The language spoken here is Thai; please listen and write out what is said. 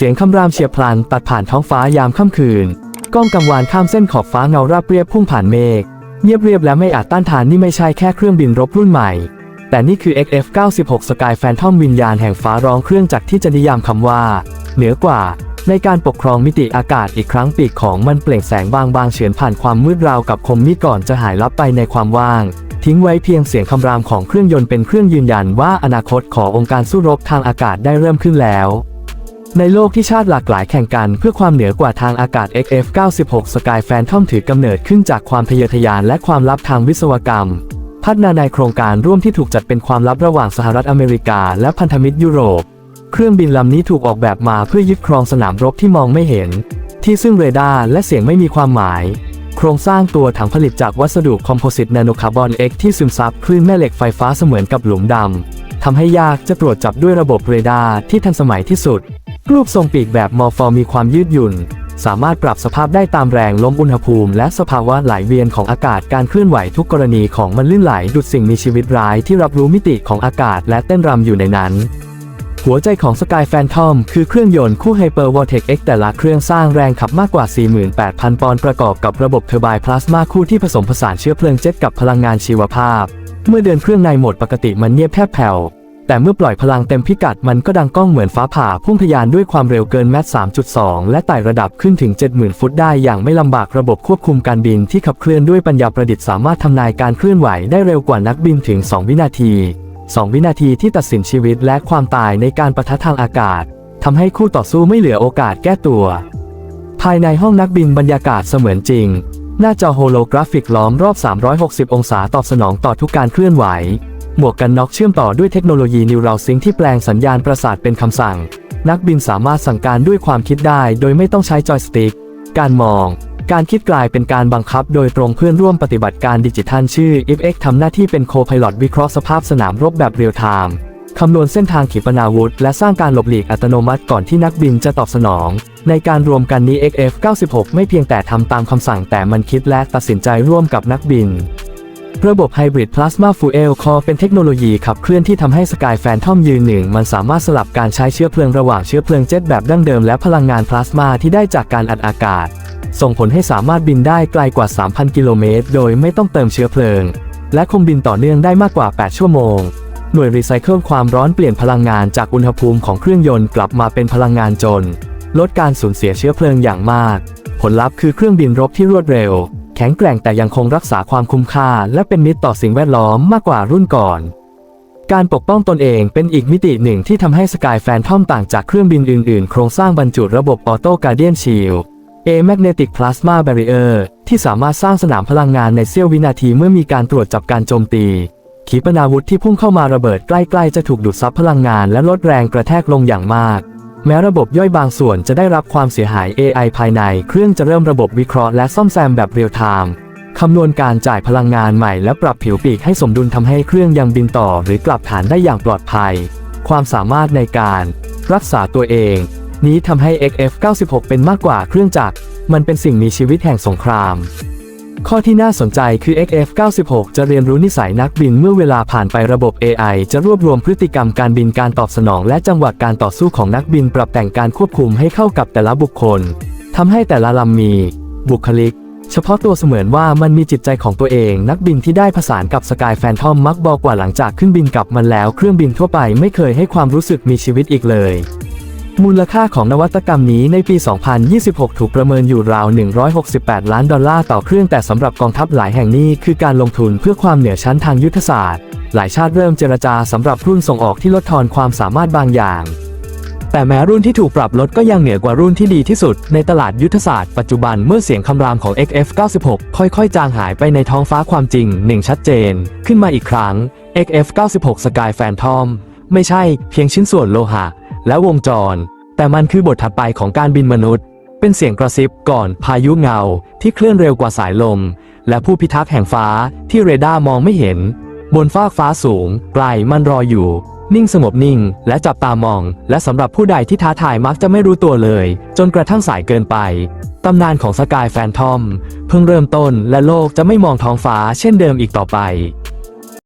เสียงคำรามเฉียบพลันตัดผ่านท้องฟ้ายามค่ำคืน ก้องกังวานข้ามเส้นขอบฟ้าเงาราบเรียบพุ่งผ่านเมฆเงียบเรียบและไม่อาจต้านทานนี่ไม่ใช่แค่เครื่องบินรบรุ่นใหม่ แต่นี่คือ XF-96 Sky Phantom วิญญาณแห่งฟ้าร้องเครื่องจักรที่จะนิยามคำว่า เหนือกว่า ในการปกครองมิติอากาศอีกครั้งปีกของมันเปล่งแสงบางบางเฉือนผ่านความมืดราวกับคมมีดก่อนจะหายลับไปในความว่าง ทิ้งไว้เพียงเสียงคำรามของเครื่องยนต์เป็นเครื่องยืนยันว่าอนาคตขององค์การสู้รบทางอากาศได้เริ่มขึ้นแล้ว ในโลกที่ชาติหลากหลายแข่งกันเพื่อความเหนือกว่าทางอากาศ XF-96 Sky Phantom ถือกำเนิดขึ้นจากความทะเยอทะยานและความลับทางวิศวกรรม พัฒนาในโครงการร่วมที่ถูกจัดเป็นความลับระหว่างสหรัฐอเมริกา และพันธมิตรยุโรป เครื่องบินลำนี้ถูกออกแบบมาเพื่อยึดครองสนามรบที่มองไม่เห็น ที่ซึ่งเรดาร์และเสียงไม่มีความหมาย โครงสร้างตัวถังผลิตจากวัสดุคอมโพสิตนาโนคาร์บอน X ที่ซึมซับคลื่นแม่เหล็กไฟฟ้าเสมือนกับหลุมดำทำให้ยากจะตรวจจับด้วยระบบเรดาร์ที่ทันสมัยที่สุด รูปทรงปีกแบบมอร์ฟอร์มีความยืดหยุ่น สามารถปรับสภาพได้ตามแรงลมอุณหภูมิ และสภาวะไหลเวียนของอากาศการเคลื่อนไหวทุกกรณีของมันลื่นไหลดุดสิ่งมีชีวิตร้ายที่รับรู้มิติของอากาศและเต้นรำอยู่ในนั้นหัวใจของ Sky Phantom คือเครื่องยนต์คู่ Hyper Vortex X แต่ละเครื่องสร้างแรงขับมากกว่า 48,000 ปอนด์ประกอบกับระบบเทอร์ไบน์พลาสมาคู่ที่ผสมผสานเชื้อเพลิงเจ็ตกับพลังงานชีวภาพ เมื่อเดินเครื่องในโหมดปกติมันเงียบแทบแผ่ว แต่เมื่อปล่อยพลังเต็มพิกัดมันก็ดังก้องเหมือนฟ้าผ่าพุ่งทะยานด้วยความเร็วเกินแมตช์3.2 และไต่ระดับขึ้นถึง 70,000 ฟุตได้อย่างไม่ลำบากระบบควบคุมการบินที่ขับเคลื่อนด้วยปัญญาประดิษฐ์สามารถทำนายการเคลื่อนไหวได้เร็วกว่านักบินถึง 2 วินาที 2 วินาทีที่ตัดสินชีวิตและความตายในการประทะทางอากาศทำให้คู่ต่อสู้ไม่เหลือโอกาสแก้ตัว ภายในห้องนักบินบรรยากาศเสมือนจริง หน้าจอโฮโลกราฟิกล้อมรอบ 360 องศาตอบสนองต่อทุกการเคลื่อนไหว หมวกกันน็อกเชื่อมต่อด้วยเทคโนโลยีนิวราซิงที่แปลงสัญญาณประสาทเป็นคำสั่ง นักบินสามารถสั่งการด้วยความคิดได้โดยไม่ต้องใช้จอยสติ๊ก การมอง การคิดกลายเป็นการบังคับโดยตรงเพื่อนร่วมปฏิบัติการดิจิทัลชื่อ IFX ทำหน้าที่เป็นโคพ i l o t วิเคราะห์สภาพสนามรบแบบเรียลไทม์คำนวณเส้นทางขีปนาวุธ และสร้างการหลบหลีกอัตโนมัติก่อนที่นักบินจะตอบสนอง ในการรวมกันนี้ XF96 ไม่เพียงแต่ทำตามคำสั่งแต่มันคิดและตัดสินใจร่วมกับนักบิน ระบบ Hybrid Plasma Fuel Core เป็นเทคโนโลยีขับเคลื่อนที่ทำให้ Sky Phantom ยืนหนึ่งมันสามารถสลับการใช้เชื้อเพลิงระหว่างเชื้อเพลิงเจ็ตแบบดั้งเดิมและพลังงานพลาสมาที่ได้จากการอัดอากาศ ส่งผลให้สามารถบินได้ไกลกว่า 3,000 กิโลเมตร โดยไม่ต้องเติมเชื้อเพลิง และคงบินต่อเนื่องได้มากกว่า 8 ชั่วโมง หน่วยรีไซเคิลความร้อนเปลี่ยนพลังงานจากอุณหภูมิของเครื่องยนต์กลับมาเป็นพลังงานจน ลดการสูญเสียเชื้อเพลิงอย่างมาก ผลลัพธ์คือเครื่องบินรบที่รวดเร็ว แข็งแกร่งแต่ยังคงรักษาความคุ้มค่า และเป็นมิตรต่อสิ่งแวดล้อมมากกว่ารุ่นก่อน การปกป้องตนเองเป็นอีกมิติหนึ่งที่ทำให้สกายแฟนทอมต่างจากเครื่องบินอื่นๆ โครงสร้างบรรจุระบบออโต้การเดียนชิล A Magnetic Plasma Barrier ที่สามารถสร้างสนามพลังงานในเสี้ยววินาทีเมื่อมีการตรวจจับการโจมตี ขีปนาวุธที่พุ่งเข้ามาระเบิดใกล้ๆ จะถูกดูดซับพลังงานและลดแรงกระแทกลงอย่างมาก แม้ระบบย่อยบางส่วนจะได้รับความเสียหาย AI ภายใน เครื่องจะเริ่มระบบวิเคราะห์และซ่อมแซมแบบเรียลไทม์คำนวณการจ่ายพลังงานใหม่และปรับผิวปีกให้สมดุลทำให้เครื่องยังบินต่อ หรือกลับฐานได้อย่างปลอดภัย ความสามารถในการรักษาตัวเอง นี้ทำให้ XF96 เป็นมากกว่าเครื่องจักร มันเป็นสิ่งมีชีวิตแห่งสงคราม ข้อที่น่าสนใจคือ XF96 จะเรียนรู้นิสัยนักบินเมื่อเวลาผ่านไประบบ AI จะรวบรวมพฤติกรรมการบินการตอบสนอง และจังหวะการต่อสู้ของนักบินปรับแต่งการควบคุมให้เข้ากับแต่ละบุคคลทำให้แต่ละลำมี บุคลิก เฉพาะตัวเสมือนว่ามันมีจิตใจของตัวเอง นักบินที่ได้ผสานกับสกายแฟนทอมมักบอกว่าหลังจากขึ้นบินกับมันแล้ว เครื่องบินทั่วไปไม่เคยให้ความรู้สึกมีชีวิตอีกเลย มูลค่าของนวัตกรรมนี้ในปี 2026 ถูกประเมินอยู่ราว 168 ล้านดอลลาร์ต่อเครื่องแต่สำหรับกองทัพหลายแห่งนี้คือการลงทุนเพื่อความเหนือชั้นทางยุทธศาสตร์ หลายชาติเริ่มเจรจาสำหรับรุ่นส่งออกที่ลดทอนความสามารถบางอย่าง แต่แม้รุ่นที่ถูกปรับลดก็ยังเหนือกว่ารุ่นที่ดีที่สุด ในตลาดยุทธศาสตร์ปัจจุบันเมื่อเสียงคำรามของ XF96 ค่อยๆ จางหายไปในท้องฟ้าความจริงหนึ่งชัดเจน ขึ้นมาอีกครั้ง XF96 Sky Phantom ไม่ใช่เพียงชิ้นส่วนโลหะ และวงจร แต่มันคือบทถัดไปของการบินมนุษย์ เป็นเสียงกระซิบก่อนพายุเงาที่เคลื่อนเร็วกว่าสายลม และผู้พิทักษ์แห่งฟ้าที่เรดาร์มองไม่เห็น บนฟากฟ้าสูงไกลมันรออยู่ นิ่งสงบนิ่ง และจับตามอง และสำหรับผู้ใดที่ท้าทายมักจะไม่รู้ตัวเลย จนกระทั่งสายเกินไปตำนานของสกายแฟนทอม เพิ่งเริ่มต้นและโลกจะไม่มองท้องฟ้าเช่นเดิมอีกต่อไป